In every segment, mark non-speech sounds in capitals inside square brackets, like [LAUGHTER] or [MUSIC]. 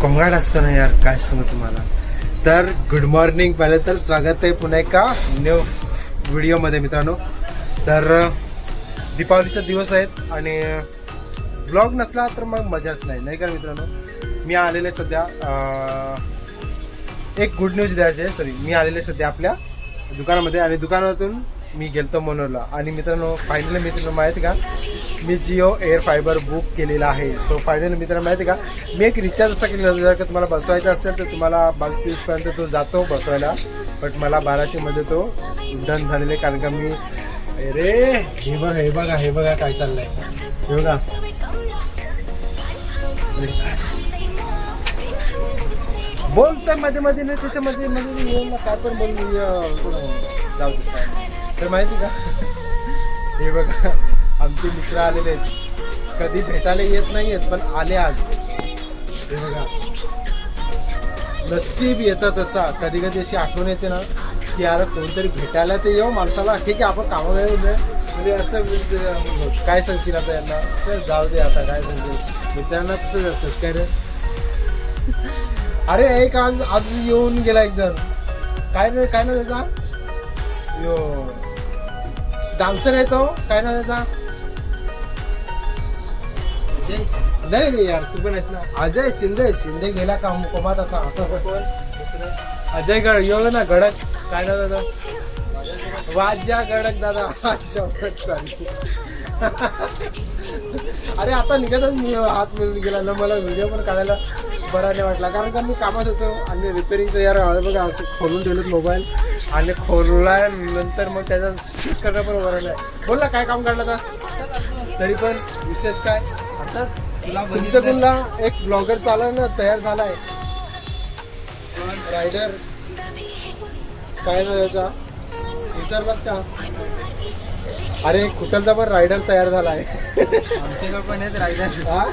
कोंगाड असतं ना यार काय सांगू तुम्हाला? तर गुड मॉर्निंग पहिले तर स्वागत आहे पुन्हा एका न्यू व्हिडिओमध्ये मित्रांनो. तर दीपावलीचा दिवस आहेत आणि ब्लॉग नसला तर मग मजाच नाही नाही का मित्रांनो? मी आलेले सध्या एक गुड न्यूज द्यायची आहे सॉरी मी आलेले सध्या आपल्या दुकानामध्ये आणि दुकानातून मी गेलतो मनोरला. आणि मित्रांनो फायनली मित्रांनो माहिती का? मी जिओ एअर फायबर बुक केलेला आहे. सो फायनली मित्रांनो माहिती का? मी एक रिचार्ज असा केलेला होता जर का तुम्हाला बसवायचा असेल तर तुम्हाला बावीस तीसपर्यंत तो जातो बसवायला. बट मला बाराशेमध्ये तो डन झालेला आहे कारण का मी अरे हे बघा हे बघा हे बघा काय चाललंय. हे बघा. अरे बोलतोयमध्ये मध्ये नाही त्याच्यामध्ये मध्ये येऊन काय पण बोल जाऊ देस काय? तर माहिती का? [LAUGHS] हे बघा आमचे मित्र आलेले आहेत. कधी भेटायला येत नाही आहेत पण आले आज. हे बघा. नसीब येतं तसा कधी कधी अशी आठवण येते ना की यार कोणतरी भेटायला ते येऊ माणसाला ठीक आहे आपण कामाला म्हणजे असं काय सांगशील आता यांना? तर जाऊ दे आता काय सांगते मित्रांना तसंच असतं. काय रे? अरे एक आज आज येऊन गेला एक जण. काय रे काय ना त्याचा? यो. डान्सर आहे तो. काय ना त्याचा? नाही रे यार तू पण आहेस ना. अजय शिंदे शिंदे गेला का कोमात आता? अजय गड यो ना गडक. काय ना दादा वाज्या गडक दादा. सॉरी अरे आता निघतच मी हात मिळून गेला ना मला व्हिडिओ पण काढायला बरा नाही वाटला. कारण का मी कामात होतो आणि रिपेरिंगचं यार बघा असं खोलून ठेवलं मोबाईल. आणि खोलल्यानंतर मग त्याचा शूट करणं पण बरं नाही. बोल ना काय काम काढलं तास तरी पण विशेष काय? असंच तुला कुणला एक ब्लॉगर चालला ना तयार झालाय. रायडर काय ना त्याचा विसरलास का? अरे कुठलचा पण रायडर तयार झालाय. आमच्याकडे पण आहेत रायडर हा?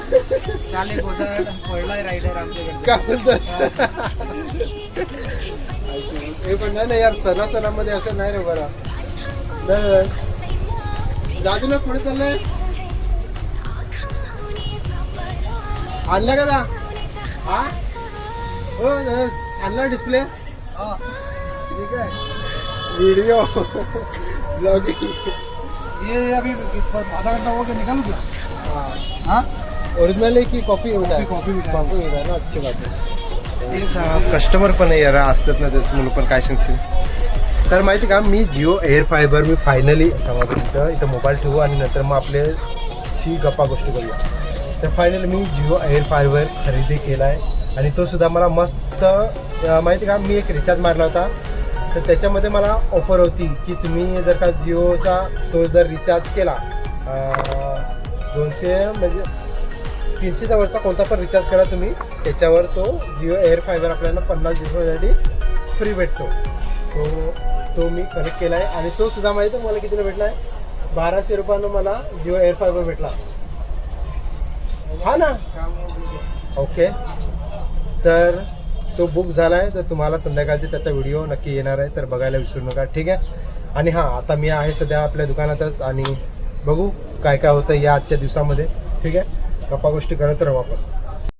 काल एक होता पडलाय रायडर आमच्याकडे. काय म्हणतोस? हे पण नाही ना यार सणा सणामध्ये असं नाही रे बरं. नाही, नाही. दादू ना पुढे चाललंय? आणलं का दा हा? हो आणला डिस्प्ले ठीक आहे. व्हिडिओ ब्लॉगिंग ये अभी आधा घंटा हो गया निकालू क्या हाँ? ओरिजिनल की कॉपी copy भी है. कॉपी आहे ना अच्छी बात आहे. कस्टमर uh, पण यार असतात ना त्याचं म्हणून पण काय सांगशील? तर माहिती का मी जिओ एअर फायबर मी फायनली इथं इथं मोबाईल ठेवू आणि नंतर मग आपले शी गप्पा गोष्टी करूया. तर फायनली मी जिओ एअर फायबर खरेदी केला आहे आणि तो सुद्धा मला मस्त माहिती का मी एक रिचार्ज मारला होता. तर त्याच्यामध्ये मला ऑफर होती की तुम्ही जर का जिओचा तो जर रिचार्ज केला दोनशे म्हणजे तीनशेच्या वरचा कोणता पण रिचार्ज करा तुम्ही. त्याच्यावर तो जिओ एअर फायबर आपल्याला पन्नास दिवसासाठी फ्री भेटतो. सो तो मी कनेक्ट केला आहे आणि तो सुद्धा माहिती मला कितीला भेटला आहे बाराशे रुपयानं मला जिओ एअर फायबर भेटला. हा ना? ओके तर तो बुक झाला आहे तर तुम्हाला संध्याकाळची त्याचा व्हिडिओ नक्की येणार आहे तर बघायला विसरू नका. ठीक आहे? आणि हां आता मी आहे सध्या आपल्या दुकानातच आणि बघू काय काय होतं या आजच्या दिवसामध्ये. ठीक आहे? गप्पा गोष्टी करत राहू आपण.